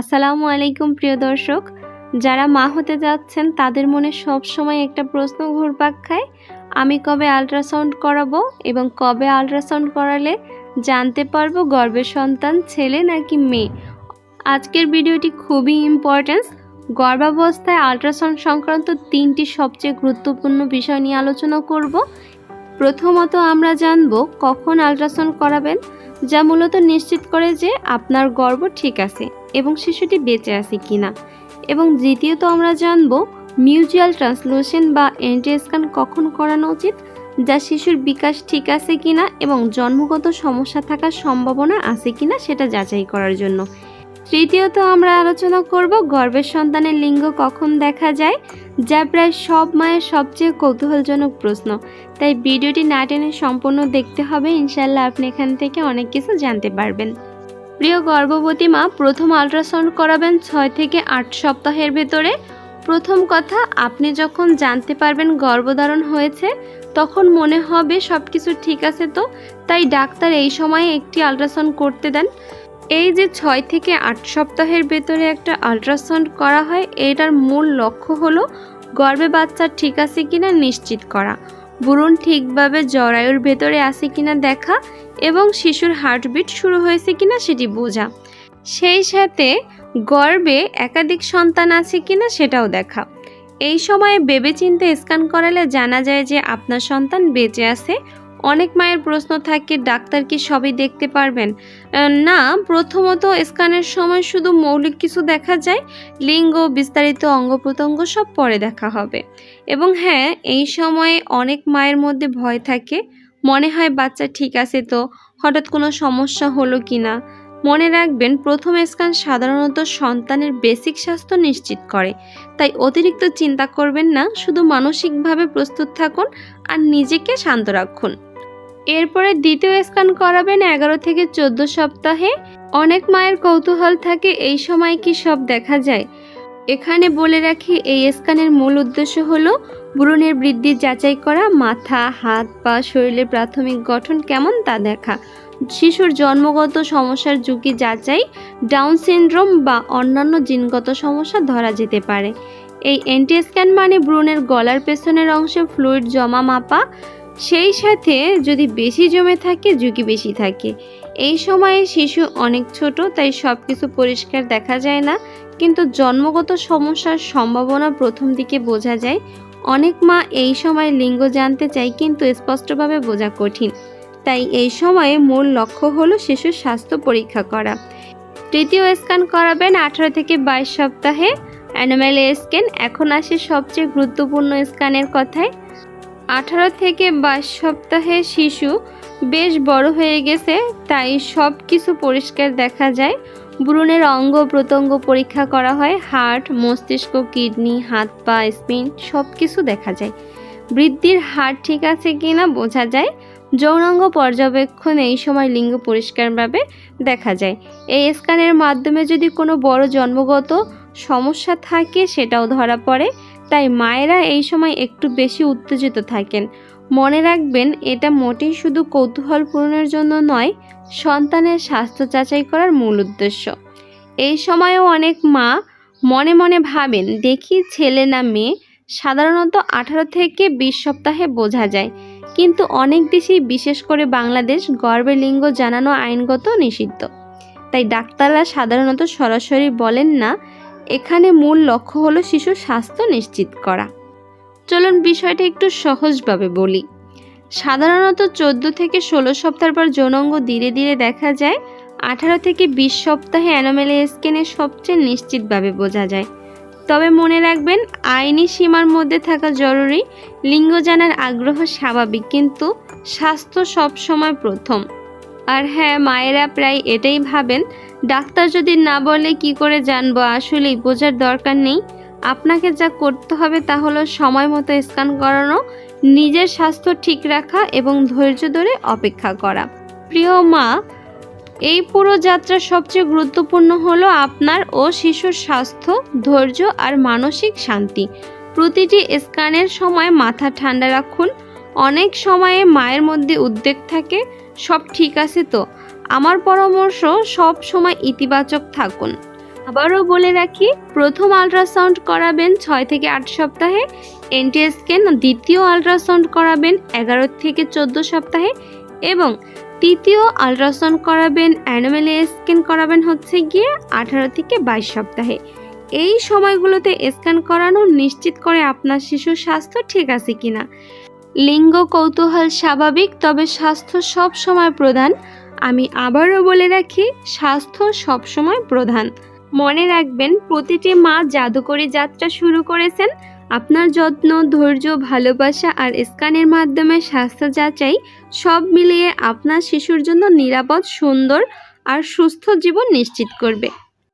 আসসালামু আলাইকুম, প্রিয় দর্শক। যারা মা হতে যাচ্ছেন, তাদের মনে সব সময় একটা প্রশ্ন ঘুরপাক খায়, আমি কবে আল্ট্রাসাউন্ড করাবো এবং কবে আল্ট্রাসাউন্ড করালে জানতে পারব গর্ভের সন্তান ছেলে নাকি মেয়ে? আজকের ভিডিওটি খুবই ইম্পর্ট্যান্স গর্ভাবস্থায় আল্ট্রাসাউন্ড সংক্রান্ত তিনটি সবচেয়ে গুরুত্বপূর্ণ বিষয় নিয়ে আলোচনা করব। প্রথমত আমরা জানব কখন আল্ট্রাসাউন্ড করাবেন, যা মূলত নিশ্চিত করে যে আপনার গর্ভ ঠিক আছে। এবং শিশুটি বেঁচে আছে কিনা। এবং দ্বিতীয়ত আমরা জানব মিউচুয়াল ট্রান্সলুশন বা এন্টি স্ক্যান কখন করানো উচিত, যা শিশুর বিকাশ ঠিক আছে কিনা এবং জন্মগত সমস্যা থাকার সম্ভাবনা আছে কিনা সেটা যাচাই করার জন্য। তৃতীয়ত আমরা আলোচনা করব, গর্ভের সন্তানের লিঙ্গ কখন দেখা যায়, যা প্রায় সব মায়ের সবচেয়ে কৌতূহলজনক প্রশ্ন। তাই ভিডিওটি না টেনে সম্পূর্ণ দেখতে হবে, ইনশাল্লাহ আপনি এখান থেকে অনেক কিছু জানতে পারবেন। প্রিয় গর্ভবতী মা, প্রথম আল্ট্রাসাউন্ড করাবেন ছয় থেকে আট সপ্তাহের ভেতরে। প্রথম কথা, আপনি যখন জানতে পারবেন গর্ভধারণ হয়েছে, তখন মনে হবে সব কিছু ঠিক আছে তো। তাই ডাক্তার এই সময়ে একটি আল্ট্রাসাউন্ড করতে দেন। এই যে ছয় থেকে আট সপ্তাহের ভেতরে একটা আল্ট্রাসাউন্ড করা হয়, এটার মূল লক্ষ্য হলো গর্ভে বাচ্চা ঠিক আছে কিনা নিশ্চিত করা। ভ্রূণ ঠিকভাবে জরায়ুর ভেতরে আছে কিনা দেখা এবং শিশুর হার্টবিট শুরু হয়েছে কিনা সেটি বোঝা। সেই সাথে গর্বে একাধিক সন্তান আছে কিনা সেটাও দেখা। এই সময়ে বেবে চিন্তে স্ক্যান করালে জানা যায় যে আপনার সন্তান বেঁচে আছে অনেক মায়ের প্রশ্ন থাকে, ডাক্তার কি সবই দেখতে পারবেন? না, প্রথমত স্ক্যানের সময় শুধু মৌলিক কিছু দেখা যায়, লিঙ্গ, বিস্তারিত অঙ্গ প্রত্যঙ্গ সব পরে দেখা হবে। এবং হ্যাঁ এই সময়ে অনেক মায়ের মধ্যে ভয় থাকে, মনে হয় বাচ্চা ঠিক আছে তো, হঠাৎ কোনো সমস্যা হলো কি না? মনে রাখবেন, প্রথম স্ক্যান সাধারণত সন্তানের বেসিক স্বাস্থ্য নিশ্চিত করে। তাই অতিরিক্ত চিন্তা করবেন না, শুধু মানসিকভাবে প্রস্তুত থাকুন আর নিজেকে শান্ত রাখুন। এরপরে দ্বিতীয় স্ক্যান করাবেন এগারো থেকে চোদ্দ সপ্তাহে। অনেক মায়ের কৌতূহল থাকে, এই সময় কি সব দেখা যায়? এখানে বলে রাখি, এই স্ক্যানের মূল উদ্দেশ্য হলো ভ্রূণের বৃদ্ধি যাচাই করা, মাথা, হাত, পা, শরীরের প্রাথমিক গঠন কেমন তা দেখা। শিশুর জন্মগত সমস্যার ঝুঁকি যাচাই, ডাউন সিনড্রোম বা অন্যান্য জিনগত সমস্যা ধরা যেতে পারে। এই এন্টি স্ক্যান মানে ভ্রূণের গলার পেছনের অংশে ফ্লুইড জমা মাপা সেই সাথে যদি বেশি জমে থাকে, ঝুঁকি বেশি থাকে। এই সময়ে শিশু অনেক ছোট, তাই সব কিছু পরিষ্কার দেখা যায় না। কিন্তু জন্মগত সমস্যার সম্ভাবনা প্রথম দিকে বোঝা যায়। অনেক মা এই সময় লিঙ্গ জানতে চায়, কিন্তু স্পষ্টভাবে বোঝা কঠিন। তাই এই সময়ে মূল লক্ষ্য হলো শিশুর স্বাস্থ্য পরীক্ষা করা। তৃতীয় স্ক্যান করাবেন আঠারো থেকে বাইশ সপ্তাহে। অ্যানিম্যাল স্ক্যান এখন আসে সবচেয়ে গুরুত্বপূর্ণ স্ক্যানের কথায়। আঠারো থেকে বাইশ সপ্তাহে শিশু বেশ বড় হয়ে গেছে, তাই সব কিছু পরিষ্কার দেখা যায়। ভ্রূণের অঙ্গ প্রত্যঙ্গ পরীক্ষা করা হয় হার্ট মস্তিষ্ক, কিডনি, হাত পা, স্পিন সব কিছু দেখা যায়। বৃদ্ধির হার ঠিক আছে কিনা বোঝা যায়। যৌনাঙ্গ পর্যবেক্ষণ এই সময় লিঙ্গ পরিষ্কারভাবে দেখা যায়। এই স্ক্যানের মাধ্যমে যদি কোনো বড় জন্মগত সমস্যা থাকে, সেটাও ধরা পড়ে। তাই মায়েরা এই সময় একটু বেশি উত্তেজিত থাকেন। মনে রাখবেন, এটা মোটেই শুধু কৌতূহল পূরণের জন্য নয়, সন্তানের স্বাস্থ্য যাচাই করার মূল উদ্দেশ্য। এই সময়েও অনেক মা মনে মনে ভাবেন, দেখি ছেলে না মেয়ে, সাধারণত আঠারো থেকে বিশ সপ্তাহে বোঝা যায়। কিন্তু অনেক দেশেই, বিশেষ করে বাংলাদেশ গর্ভের লিঙ্গ জানানো আইনগত নিষিদ্ধ। তাই ডাক্তাররা সাধারণত সরাসরি বলেন না এখানে মূল লক্ষ্য হলো শিশুর স্বাস্থ্য নিশ্চিত করা। চলুন বিষয়টা একটু সহজভাবে বলি। সাধারণত চোদ্দ থেকে ষোলো সপ্তাহ পর যৌনাঙ্গ ধীরে ধীরে দেখা যায়। আঠারো থেকে বিশ সপ্তাহে অ্যানোমেলি স্ক্যানে সবচেয়ে নিশ্চিতভাবে বোঝা যায়। তবে মনে রাখবেন, আইনি সীমার মধ্যে থাকা জরুরি। লিঙ্গ জানার আগ্রহ স্বাভাবিক, কিন্তু স্বাস্থ্য সব সময় প্রথম। আর হ্যাঁ মায়েরা প্রায় এটাই ভাবেন। ডাক্তার যদি না বলে কি করে জানব? আসলেই বোঝার দরকার নেই। আপনাকে যা করতে হবে তা হলো সময় মতো স্ক্যান করানো, নিজের স্বাস্থ্য ঠিক রাখা এবং ধৈর্য ধরে অপেক্ষা করা। প্রিয় মা, এই পুরো যাত্রা সবচেয়ে গুরুত্বপূর্ণ হলো আপনার ও শিশুর স্বাস্থ্য, ধৈর্য আর মানসিক শান্তি। প্রতিটি স্ক্যানের সময় মাথা ঠান্ডা রাখুন অনেক সময়ে মায়ের মধ্যে উদ্বেগ থাকে, সব ঠিক আছে তো। আমার পরামর্শ সব সময় ইতিবাচক থাকুন। আবারও বলে রাখি, প্রথম আল্ট্রাসাউন্ড করাবেন ছয় থেকে আট সপ্তাহে এনটি স্ক্যান দ্বিতীয় আল্ট্রাসাউন্ড করাবেন এগারো থেকে চোদ্দ সপ্তাহে এবং তৃতীয় আল্ট্রাসাউন্ড করাবেন, অ্যানোমেলি স্ক্যান করাবেন হচ্ছে গিয়ে আঠারো থেকে বাইশ সপ্তাহে। এই সময়গুলোতে স্ক্যান করানো নিশ্চিত করে আপনার শিশুর স্বাস্থ্য ঠিক আছে কিনা। লিঙ্গ কৌতূহল স্বাভাবিক, তবে স্বাস্থ্য সব সময় প্রধান। আমি আবারও বলে রাখি, স্বাস্থ্য সব সময় প্রধান। মনে রাখবেন, প্রতিটি মা জাদুকরি যাত্রা শুরু করেছেন। আপনার যত্ন, ধৈর্য, ভালোবাসা আর স্ক্যানের মাধ্যমে স্বাস্থ্য যাচাই সব মিলিয়ে আপনার শিশুর জন্য নিরাপদ, সুন্দর আর সুস্থ জীবন নিশ্চিত করবে।